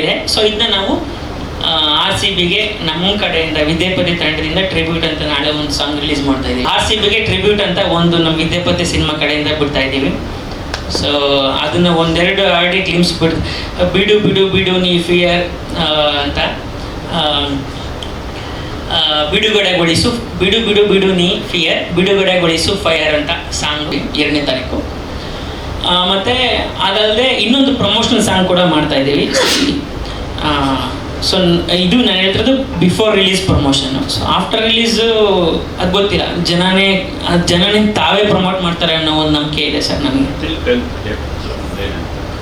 ಇದೆ. ಸೊ ಇದನ್ನ ನಾವು ಆರ್ ಸಿ ಬಿಗೆ ನಮ್ಮ ಕಡೆಯಿಂದ ವಿದ್ಯಾಪತಿ ತಂಡದಿಂದ ಟ್ರಿಬ್ಯೂಟ್ ಅಂತ ನಾಳೆ ಒಂದು ಸಾಂಗ್ ರಿಲೀಸ್ ಮಾಡ್ತಾ ಇದೀವಿ. ಆರ್ ಸಿ ಬಿಗೆ ಟ್ರಿಬ್ಯೂಟ್ ಅಂತ ಒಂದು ನಮ್ಮ ವಿದ್ಯಾಪತಿ ಸಿನಿಮಾ ಕಡೆಯಿಂದ ಬಿಡ್ತಾ ಇದ್ದೀವಿ ಸೊ ಅದನ್ನ ಒಂದೆರಡು ಆಡಿ ಕ್ಲಿಮ್ಸ್ ಬಿಡ್, ಬಿಡು ಬಿಡು ಬಿಡು, ನೀ ಫಿಯರ್ ಅಂತ. ಬಿಡುಗಡೆಗೊಳಿಸು, ಬಿಡು ಬಿಡು ಬಿಡು, ನೀ ಫಿಯರ್ ಬಿಡುಗಡೆಗೊಳಿಸು ಫೈರ್ ಅಂತ ಸಾಂಗ್ ಎರಡನೇ ತಾರೀಕು. ಮತ್ತೆ ಅದಲ್ಲದೆ ಇನ್ನೊಂದು ಪ್ರಮೋಷನಲ್ ಸಾಂಗ್ ಕೂಡ ಮಾಡ್ತಾ ಇದ್ದೀವಿ ಸೊ ಇದು ನಾನು ಹೇಳ್ತಿರೋದು before release promotion so after release ಅದು ಗೊತ್ತಿಲ್ಲ. ಜನನೇ ಅದ್ ಜನನೇ ತಾವೇ ಪ್ರಮೋಟ್ ಮಾಡ್ತಾರೆ ಅನ್ನೋ ಒಂದು ನಂಬಿಕೆ ಇದೆ ಸರ್ ನನಗೆ.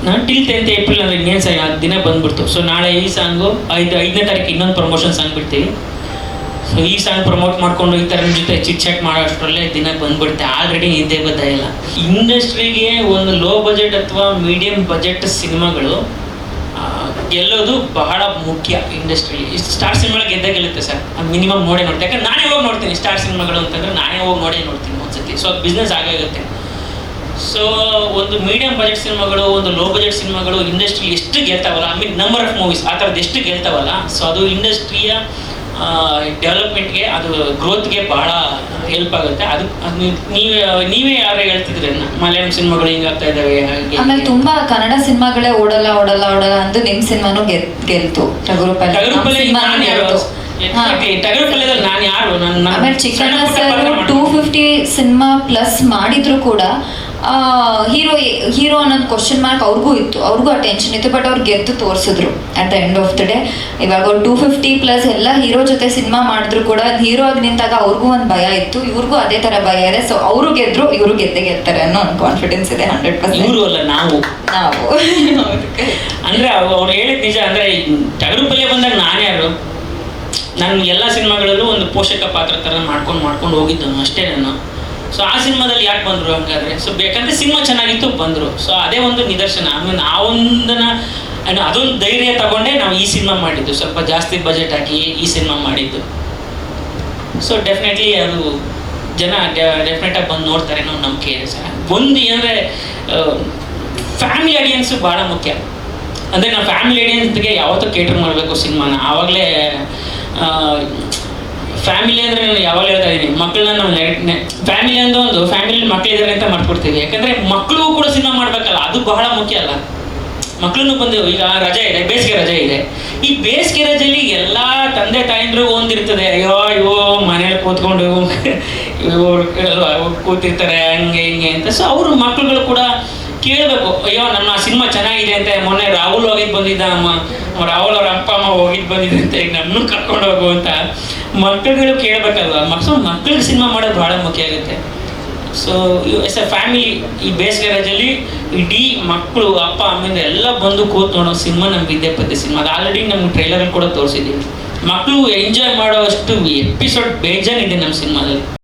ನಾನು ಟಿಲ್ ಟೆಂತ್ ಏಪ್ರಿಲ್ ಅಂದರೆ ಇನ್ನೇನು ಸರ್ ಹತ್ತು ದಿನ ಬಂದ್ಬಿಡ್ತು. ಸೊ ನಾಳೆ ಈ ಸಾಂಗು ಐದು ಐದನೇ ತಾರೀಕು ಇನ್ನೊಂದು ಪ್ರಮೋಷನ್ ಸಾಂಗ್ ಬಿಡ್ತೀವಿ. ಸೊ ಈ ಸಾಂಗ್ ಪ್ರಮೋಟ್ ಮಾಡ್ಕೊಂಡು ಈ ಥರ ನಿಮ್ಮ ಜೊತೆ ಚಿಟ್ ಚಾಟ್ ಮಾಡೋ ಅಷ್ಟರಲ್ಲೇ ದಿನ ಬಂದ್ಬಿಡುತ್ತೆ. ಆಲ್ರೆಡಿ ಇದೇ ಗೊತ್ತಾಯಿಲ್ಲ ಇಂಡಸ್ಟ್ರಿಗೆ ಒಂದು ಲೋ ಬಜೆಟ್ ಅಥವಾ ಮೀಡಿಯಂ ಬಜೆಟ್ ಸಿನಿಮಾಗಳು ಗೆಲ್ಲೋದು ಬಹಳ ಮುಖ್ಯ ಇಂಡಸ್ಟ್ರಿಯಲ್ಲಿ ಸ್ಟಾರ್ ಸಿನಿಮಾ ಗೆದ್ದ ಗೆಲ್ಲುತ್ತೆ ಸರ್. ಮಿನಿಮಮ್ ನೋಡೇ ನೋಡ್ತೀನಿ ಯಾಕಂದ್ರೆ ನಾನೇ ಹೋಗಿ ನೋಡ್ತೀನಿ ಸ್ಟಾರ್ ಸಿನಿಮಾಗಳು ಅಂತಂದ್ರೆ ನಾನೇ ಹೋಗಿ ನೋಡೇ ನೋಡ್ತೀನಿ ಒಂದ್ಸತಿ. ಸೊ ಅದು ಬಿಸ್ನೆಸ್ ಆಗಾಗುತ್ತೆ. ಸೊ ಒಂದು ಮೀಡಿಯಂ ಬಜೆಟ್ ಸಿನಿಮಾಗಳು ಒಂದು ಲೋ ಬಜೆಟ್ ಸಿನಿಮಾಗಳು ಇಂಡಸ್ಟ್ರಿ ಎಷ್ಟು ಗೆಲ್ತಾವಲ್ಲ I mean number of movies ಆ ಥರದ್ದು ಎಷ್ಟು ಗೆಲ್ತಾವಲ್ಲ ಸೊ ಅದು ಇಂಡಸ್ಟ್ರಿಯ ಡೆವಲಪ್ಮೆಂಟ್ಗೆ ಅದು ಗ್ರೋತ್ಗೆ ಬಹಳ ಹೆಲ್ಪ್ ಆಗುತ್ತೆ. ಅದು ನೀವೇ ನೀವೇ ಯಾರು ಹೇಳ್ತಿದ್ರೆ ಮಲಯಾಳಂ ಸಿನಿಮಾಗಳು ಹಿಂಗಾಗ್ತಾ ಇದ್ದಾವೆ ಹಾಗೆ ಆಮೇಲೆ ತುಂಬಾ ಕನ್ನಡ ಸಿನಿಮಾಗಳೇ ಓಡಲ್ಲ ಓಡಲ್ಲ ಓಡಲ್ಲ ಅಂತ ನಿಮ್ ಸಿನಿಮಾನು ಗೆಲ್ ಗೆಲ್ತು. ಆಮೇಲೆ Chikkanna sir two. Fifty cinema plus ಮಾಡಿದ್ರು ಕೂಡ ಹೀರೋ ಹೀರೋ ಅನ್ನೋದು ಕ್ವಶನ್ ಮಾರ್ಕ್ ಅವ್ರಿಗೂ ಇತ್ತು. ಅವ್ರಿಗೂ ಆ ಟೆನ್ಷನ್ ಇತ್ತು ಬಟ್ ಅವ್ರು ಗೆದ್ದು ತೋರಿಸಿದ್ರು at the end of the day ಇವಾಗ ಅವ್ರು ಟೂ ಫಿಫ್ಟಿ ಪ್ಲಸ್ ಎಲ್ಲ ಹೀರೋ ಜೊತೆ ಸಿನಿಮಾ ಮಾಡಿದ್ರು ಕೂಡ ಹೀರೋ ಆಗಿ ನಿಂತಾಗ ಅವ್ರಿಗೂ ಒಂದು ಭಯ ಇತ್ತು. ಇವ್ರಿಗೂ ಅದೇ ತರ ಭಯ ಇದೆ. ಸೊ ಅವರು ಗೆದ್ರು ಇವರು ಗೆದ್ದೆ ಗೆಲ್ತಾರೆ ಅನ್ನೋ ಒಂದು ಕಾನ್ಫಿಡೆನ್ಸ್ ಇದೆ ಹಂಡ್ರೆಡ್ ಇವರು ಪರ್ಸೆಂಟ್ ಅಲ್ಲ ನಾವು. ನಾವು. ಅಂದ್ರೆ ಅವ್ರು ಹೇಳಿದ ನಿಜ ಅಂದ್ರೆ ಟಗರು ಪಲ್ಯ ಬಂದಾಗ ನಾನ್ಯಾರು ನಾನು ಎಲ್ಲ ಸಿನಿಮಾಗಳಲ್ಲೂ ಒಂದು ಪೋಷಕ ಪಾತ್ರ ಥರ ಮಾಡ್ಕೊಂಡು ಮಾಡ್ಕೊಂಡು ಹೋಗಿದ್ದನು ಅಷ್ಟೇ ನಾನು. ಸೊ ಆ ಸಿನಿಮಾದಲ್ಲಿ ಯಾಕೆ ಬಂದರು ಹಂಗಾದ್ರೆ? ಸೊ ಬೇಕಂದ್ರೆ ಸಿನಿಮಾ ಚೆನ್ನಾಗಿತ್ತು, ಬಂದರು. ಸೊ ಅದೇ ಒಂದು ನಿದರ್ಶನ. ಆಮೇಲೆ ಆ ಒಂದನ್ನ ಅದೊಂದು ಧೈರ್ಯ ತಗೊಂಡೇ ನಾವು ಈ ಸಿನಿಮಾ ಮಾಡಿದ್ದು. ಸ್ವಲ್ಪ ಜಾಸ್ತಿ ಬಜೆಟ್ ಹಾಕಿ ಈ ಸಿನಿಮಾ ಮಾಡಿದ್ದು. ಸೊ ಡೆಫಿನೆಟ್ಲಿ ಅದು ಜನ ಡೆಫಿನೆಟಾಗಿ ಬಂದು ನೋಡ್ತಾರೆ ಅನ್ನೋ ನಂಬಿಕೆ ಇದೆ ಒಂದು ಏನಂದರೆ ಫ್ಯಾಮಿಲಿ ಆಡಿಯನ್ಸು ಭಾಳ ಮುಖ್ಯ. ಅಂದರೆ ನಾವು ಫ್ಯಾಮಿಲಿ ಆಡಿಯನ್ಸ್ಗೆ ಯಾವತ್ತೂ ಕೇಟರ್ ಮಾಡಬೇಕು ಸಿನಿಮಾನ. ಆವಾಗಲೇ ಫ್ಯಾಮಿಲಿ ಅಂದರೆ ನಾನು ಯಾವಾಗಲೂ ಹೇಳ್ತಾ ಇದ್ದೀನಿ. ಮಕ್ಕಳನ್ನ ನಾವು ಫ್ಯಾಮಿಲಿ ಅಂತ ಒಂದು ಫ್ಯಾಮಿಲಿ ಮಕ್ಕಳಿದ್ದಾರೆ ಅಂತ ಮಾಡ್ಕೊಡ್ತೀವಿ. ಯಾಕಂದರೆ ಮಕ್ಕಳು ಕೂಡ ಸಿನಿಮಾ ಮಾಡಬೇಕಲ್ಲ, ಅದು ಬಹಳ ಮುಖ್ಯ ಅಲ್ಲ ಮಕ್ಕಳನ್ನು ಬಂದು ಈಗ ರಜೆ ಇದೆ, ಬೇಸಿಗೆ ರಜೆ ಇದೆ. ಈ ಬೇಸಿಗೆ ರಜೆಯಲ್ಲಿ ಎಲ್ಲ ತಂದೆ ತಾಯಂದ್ರಿಗೂ ಒಂದಿರ್ತದೆ ಅಯ್ಯೋ ಅಯ್ಯೋ ಮನೇಲಿ ಕೂತ್ಕೊಂಡು ಕೂತಿರ್ತಾರೆ, ಹಂಗೆ ಹಿಂಗೆ ಅಂತ. ಸೊ ಅವರು ಮಕ್ಕಳುಗಳು ಕೂಡ ಕೇಳಬೇಕು, ಅಯ್ಯೋ, ನಮ್ಮ ಸಿನಿಮಾ ಚೆನ್ನಾಗಿದೆ ಅಂತ ಮೊನ್ನೆ ರಾಹುಲ್ ಹೋಗಿದ್ದು ಬಂದಿದ್ದ ಅಮ್ಮ ರಾಹುಲ್ ಅವ್ರ ಅಪ್ಪ, ಅಮ್ಮ ಹೋಗಿದ್ದು ಬಂದಿದ್ದಂತೆ ಈಗ ನಮ್ಮನ್ನು ಕರ್ಕೊಂಡು ಹೋಗು ಅಂತ. ಮಕ್ಕಳುಗಳು ಕೇಳಬೇಕಲ್ವ? ಮಕ್ಕಳು ಮಕ್ಕಳಿಗೆ ಸಿನಿಮಾ ಮಾಡೋದು ಭಾಳ ಮುಖ್ಯ ಆಗುತ್ತೆ. ಸೊ ಎಸ್ ಎ ಫ್ಯಾಮಿಲಿ ಈ ಬೇಸಿಗೆ ರಜೆಯಲ್ಲಿ ಇಡೀ ಮಕ್ಕಳು, ಅಪ್ಪ ಅಮ್ಮಿಂದ ಎಲ್ಲ ಬಂದು ಕೂತ್ ನೋಡೋ ಸಿನಿಮಾ ನಮ್ಮ ವಿದ್ಯಾಪತಿ ಸಿನಿಮಾ. ಅದು ಆಲ್ರೆಡಿ ನಮ್ಗೆ ಟ್ರೈಲರ್ ಕೂಡ ತೋರಿಸಿದ್ದೀವಿ ಮಕ್ಕಳು ಎಂಜಾಯ್ ಮಾಡೋ ಅಷ್ಟು ಎಪಿಸೋಡ್ ಬೇಜಾನಿದೆ ಇದೆ ನಮ್ಮ ಸಿನಿಮಾದಲ್ಲಿ.